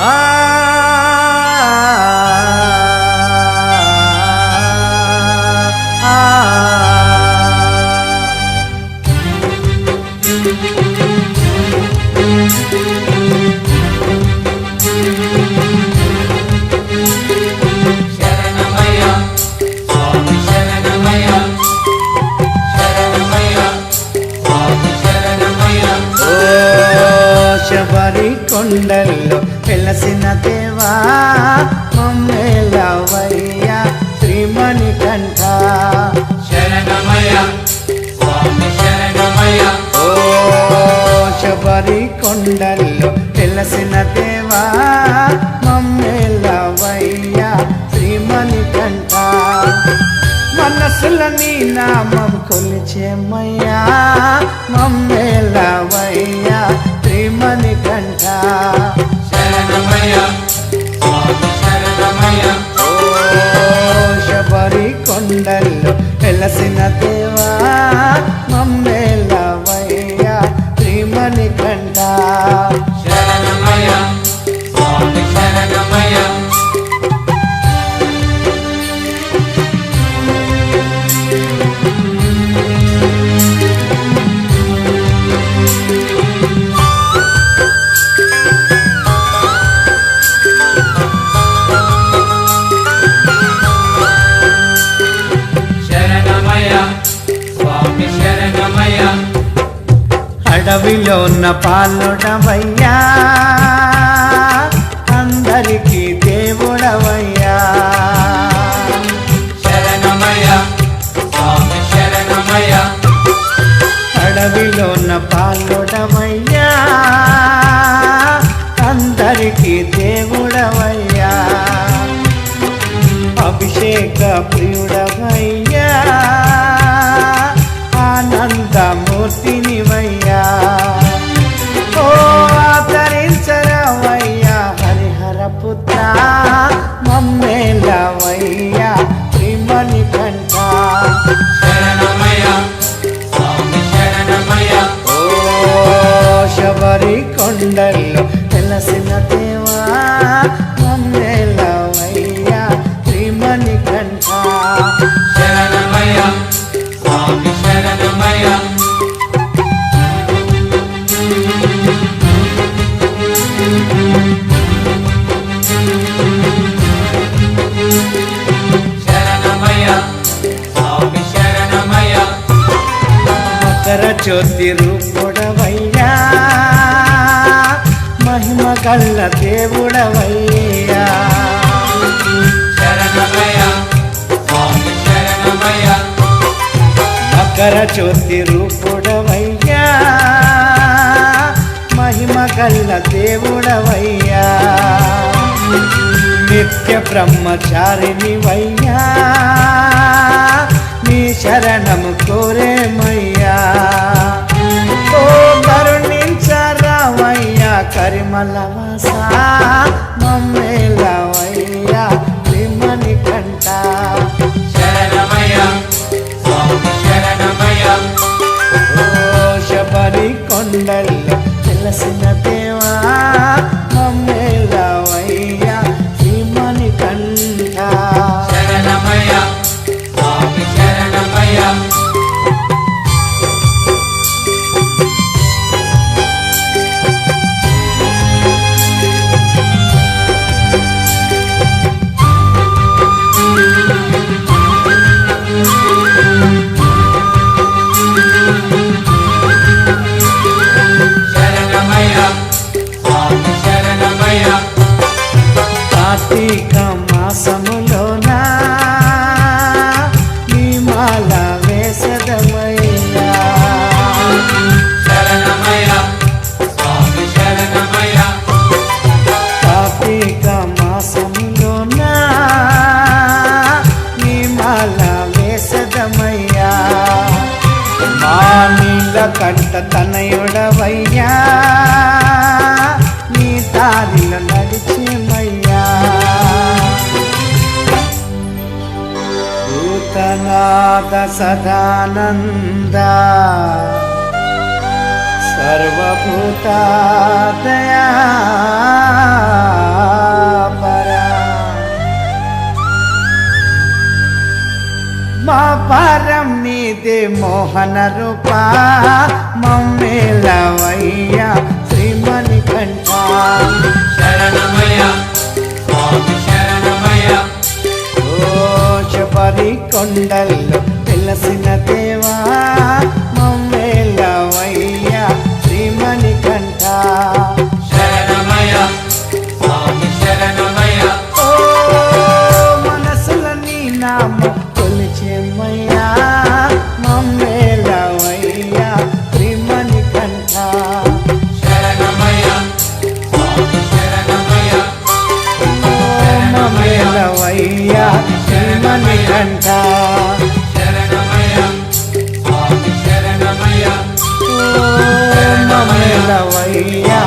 Ah! Sabari కొండల్లో వెలసిన దేవా మమ్మేలవయ్యా శ్రీమణి కంఠ. శరణమయ్య స్వామి శరణమయ్య. ఓ శబరి కొండల్లో వెలసిన దేవా మమ్మేలవయ్యా శ్రీమణి కంఠ. మనసుల నీ నామం కొలిచేమయ్యా మమ్మేలవయ్యా శ్రీమణి అడవిలో ఉన్న పాలుడవయ్యా అందరికీ దేవుడవయ్యా. స్వామి అడవిలో ఉన్న పాలుడవయ్యా అందరికీ దేవుడవయ్యా. అభిషేక ప్రియుడవయ్యా ఆనందమూర్తినివయ్యా. జ్యోతి రూపుడవయ్యా మహిమ గల్ల దేవుడవయ్యా. మకర జ్యోతి రూపుడవయ్యా మహిమ గల్ల దేవుడవయ్యా. నిత్య బ్రహ్మచారిని వయ్యా my life. पाद सदानन्दा सर्वभूता दया परा मा परं निदे मोहनरूपा मम्मे लवय्या श्रीमणिकण्ठा शरणमया కొండల్లో వెలసిన దేవా. మమ్మేలవయ్య